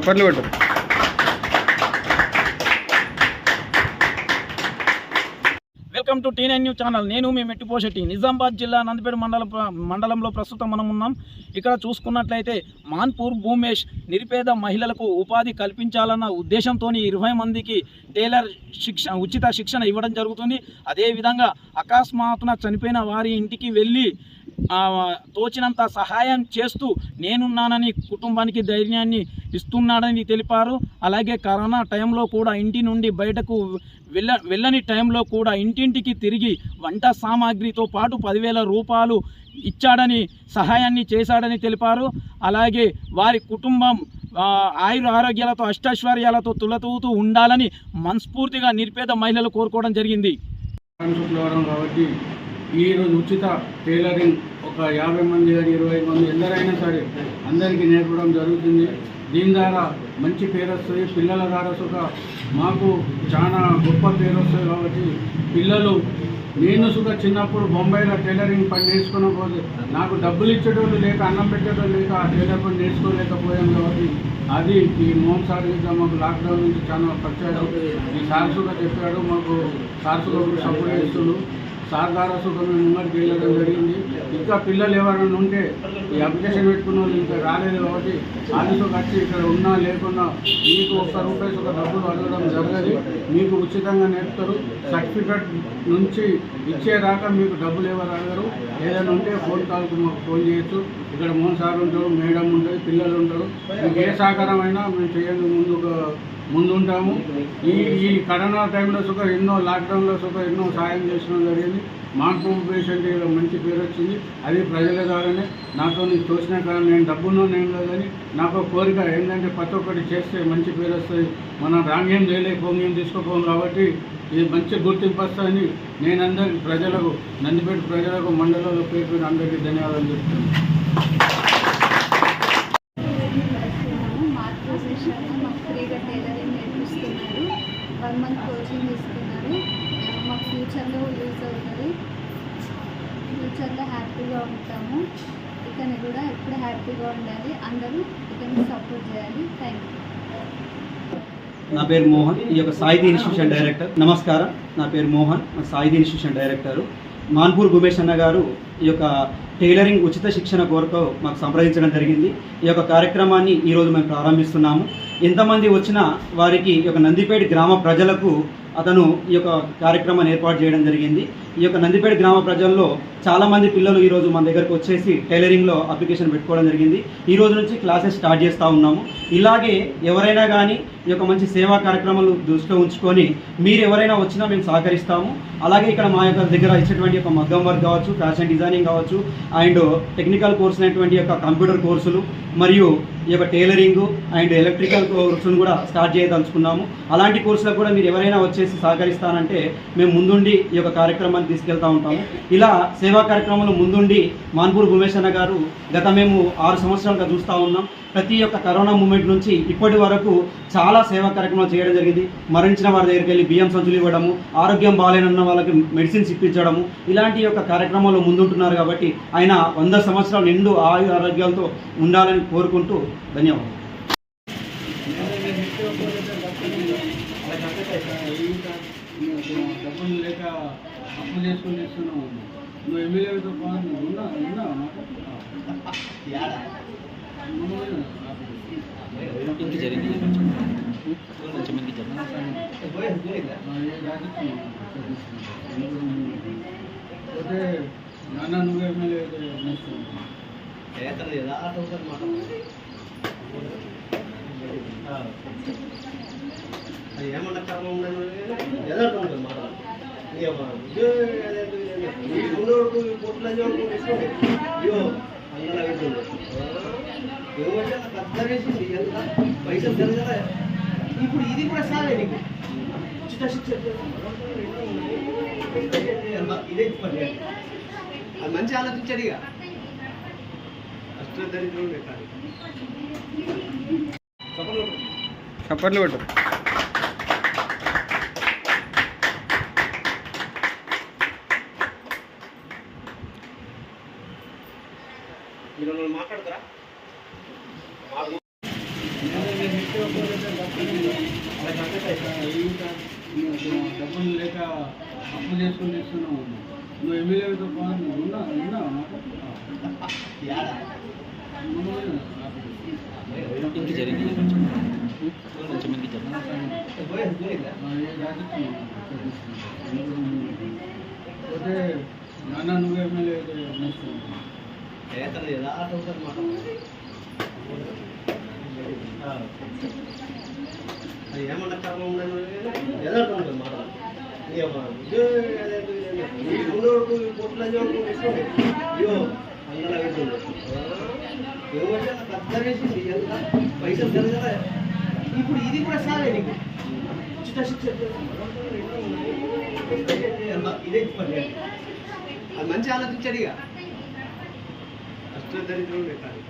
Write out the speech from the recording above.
చప్పట్లు పెట్టు. Welcome to T new channel. నేను మీ మెట్టిపోషెట్టి. నిజామాబాద్ జిల్లా నందిపేట మండలం మండలంలో ప్రస్తుతం మనం ఉన్నాం. ఇక్కడ చూసుకున్నట్లయితే మాన్పూర్ భూమేష్ నిరుపేద మహిళలకు ఉపాధి కల్పించాలన్న ఉద్దేశంతో ఇరవై మందికి టైలర్ శిక్ష ఉచిత శిక్షణ ఇవ్వడం జరుగుతుంది. అదేవిధంగా అకస్మాత్తున చనిపోయిన వారి ఇంటికి వెళ్ళి తోచినంత సహాయం చేస్తూ నేనున్నానని కుటుంబానికి ధైర్యాన్ని ఇస్తున్నాడని తెలిపారు. అలాగే కరోనా టైంలో కూడా ఇంటి నుండి బయటకు వెళ్ళ వెళ్ళని టైంలో కూడా ఇంటింటికి తిరిగి వంట సామాగ్రితో పాటు పదివేల రూపాయలు ఇచ్చాడని సహాయాన్ని చేశాడని తెలిపారు. అలాగే వారి కుటుంబం ఆయుర ఆరోగ్యాలతో అష్టైశ్వర్యాలతో తులతూతూ ఉండాలని మనస్ఫూర్తిగా నిరుపేద మహిళలు కోరుకోవడం జరిగింది. కాబట్టి ఈరోజు ఉచిత టైలరింగ్ ఒక యాభై మంది కానీ ఇరవై మంది ఎందరైనా సరే అందరికీ నేర్పడం జరుగుతుంది. దీని ద్వారా మంచి పేరు వస్తుంది పిల్లల ద్వారా సుఖ మాకు చాలా గొప్ప పేరు వస్తుంది కాబట్టి పిల్లలు నేను సుఖ చిన్నప్పుడు బొంబాయిలో టైలరింగ్ పని నేర్చుకున్నప్పుడు నాకు డబ్బులు ఇచ్చేటోళ్ళు లేక అన్నం పెట్టేటోళ్ళు లేక ఆ టైలర్ పని నేర్చుకోలేకపోయాం కాబట్టి అది ఈ మోహన్ సార్ ఇంకా మాకు లాక్డౌన్ నుంచి చాలా పరిచయాలు ఈ సార్సుగా చెప్పాడు మాకు సార్సుగా సపోర్ట్ చేస్తుండు. సాధారణ ద్వారా సుఖ వెళ్ళడం జరిగింది. ఇంకా పిల్లలు ఎవరైనా ఉంటే ఈ అప్లికేషన్ పెట్టుకున్న వాళ్ళు ఇంకా రాలేదు కాబట్టి ఆఫీసుకు వచ్చి ఇక్కడ ఉన్నా లేకున్నా మీకు ఒక్క రూపాయి ఒక డబ్బులు అడగడం జరగదు. మీకు ఉచితంగా నేర్పుతారు. సర్టిఫికెట్ నుంచి ఇచ్చేదాకా మీకు డబ్బులు ఎవరు అడగరు. ఏదైనా ఉంటే ఫోన్ కాల్కి మాకు ఫోన్ చేయొచ్చు. ఇక్కడ మోహన్ సార్ ఉంటారు మేడం ఉంటుంది పిల్లలు ఉంటారు. మీకు ఏ సహకారం అయినా మేము చేయండి ముందుకు ముందు ఉంటాము ఈ ఈ కరోనా టైంలో సుఖ ఎన్నో లాక్డౌన్లో సుఖ ఎన్నో సాయం చేసడం జరిగింది. మాకు పేషెంట్ మంచి పేరు వచ్చింది. అది ప్రజల ద్వారానే. నాతో నీకు తోచిన కారణం నేను డబ్బును నేను లేదని. నాకు కోరిక ఏంటంటే ప్రతి ఒక్కటి చేస్తే మంచి పేరు వస్తుంది. మనం రాంగ్యం చేయలేకపోం తీసుకోపోం కాబట్టి ఇది మంచి గుర్తింపు వస్తుందని నేను అందరి ప్రజలకు నందిపేట ప్రజలకు మండలంలో పేరు పేరు అందరికీ ధన్యవాదాలు చెప్తున్నాను. వన్ మంత్ కోచింగ్ ఇస్తున్నారు మాకు ఫ్యూచర్లో యూజ్ అవుతుంది. ఫ్యూచర్లో హ్యాపీగా ఉంటాము. ఇకని కూడా ఎప్పుడు హ్యాపీగా ఉండాలి. అందరూ ఇకని సపోర్ట్ చేయాలి. థ్యాంక్ యూ నా పేరు మోహన్. ఈ యొక్క సాయిధి ఇన్స్టిట్యూషన్ డైరెక్టర్. నమస్కారం. నా పేరు మోహన్. నా సాయిధి ఇన్స్టిట్యూషన్ డైరెక్టరు. మాన్పూర్ భూమేష్ అన్న గారు ఈ యొక్క టైలరింగ్ ఉచిత శిక్షణ కోరుకు మాకు సంప్రదించడం జరిగింది. ఈ యొక్క కార్యక్రమాన్ని ఈరోజు మేము ప్రారంభిస్తున్నాము. ఎంతమంది వచ్చినా వారికి ఒక నందిపేట గ్రామ ప్రజలకు అతను ఈ యొక్క కార్యక్రమాన్ని ఏర్పాటు చేయడం జరిగింది. ఈ యొక్క నందిపేట గ్రామ ప్రజల్లో చాలామంది పిల్లలు ఈరోజు మన దగ్గరకు వచ్చేసి టైలరింగ్లో అప్లికేషన్ పెట్టుకోవడం జరిగింది. ఈ రోజు నుంచి క్లాసెస్ స్టార్ట్ చేస్తూ ఉన్నాము. ఇలాగే ఎవరైనా కానీ ఈ యొక్క మంచి సేవా కార్యక్రమాలు దృష్టిలో ఉంచుకొని మీరు ఎవరైనా వచ్చినా మేము సహకరిస్తాము. అలాగే ఇక్కడ మా యొక్క దగ్గర ఇచ్చేటువంటి యొక్క మగ్గం వర్క్ కావచ్చు ఫ్యాషన్ డిజైనింగ్ కావచ్చు అండ్ టెక్నికల్ కోర్స్ అయినటువంటి యొక్క కంప్యూటర్ కోర్సులు మరియు ఈ యొక్క టైలరింగ్ అండ్ ఎలక్ట్రికల్ కోర్సును కూడా స్టార్ట్ చేయదలుచుకున్నాము. అలాంటి కోర్సులకు కూడా మీరు ఎవరైనా వచ్చి చేసి సహకరిస్తానంటే మేము ముందుండి ఈ యొక్క కార్యక్రమాన్ని తీసుకెళ్తా ఉంటాము. ఇలా సేవా కార్యక్రమంలో ముందుండి మాన్పూర్ భూమేశ్ అన్న గారు గత మేము ఆరు సంవత్సరాలుగా చూస్తూ ఉన్నాం. ప్రతి ఒక్క కరోనా మూమెంట్ నుంచి ఇప్పటి వరకు చాలా సేవా కార్యక్రమాలు చేయడం జరిగింది. మరణించిన వారి దగ్గరికి వెళ్ళి బియ్యం సంచులు ఇవ్వడము ఆరోగ్యం బాగాలేనన్న వాళ్ళకి మెడిసిన్స్ ఇప్పించడము ఇలాంటి యొక్క కార్యక్రమంలో ముందుంటున్నారు కాబట్టి ఆయన వంద సంవత్సరాలు నిండు ఆయు ఆరోగ్యాలతో ఉండాలని కోరుకుంటూ ధన్యవాదాలు. డబ్బులు లేక అప్పు చేసుకుని ఇస్తున్నావు నువ్వు ఎమ్మెల్యేతో పాటు నువ్వు ఉన్నా ఉన్నావా పోతే నాన్న నువ్వు ఎమ్మెల్యే ఏమన్నా కారణం ఉందని ఎదుర్కొంటుంది మాట పైసలు జరగదా ఇప్పుడు ఇది కూడా సారే నీకు ఉచిత శిక్ష ఇదే అది మంచి ఆలోచించాడు ఇక అష్టదరిద్రం కాదు చప్పట్లు పెట్టు మీరు మాట్లాడతారా? డబ్బులు లేక అప్పు చేసుకుని ఇస్తున్నావు నువ్వు ఎమ్మెల్యేతో పాటు ఉన్నా ఉన్నా ఇంక జరిగింది కొంచెం ఇంక జరిగింది పోతే నాన్న నువ్వు ఎమ్మెల్యే అది ఏమన్నా కర్మ ఉండదు ఎదుర్కొంటుంది మాట ఉన్నోడు కోట్ల అయ్యో అందరూ అవుతుంది ఏమంటే పెద్ద ఎంత? పైసలు కదా. ఇప్పుడు ఇది కూడా సారే నీకు. ఉచిత శిక్ష ఇదే పని అది మంచి ఆలోచించాడు ఇక. जो दरिद्र लेता है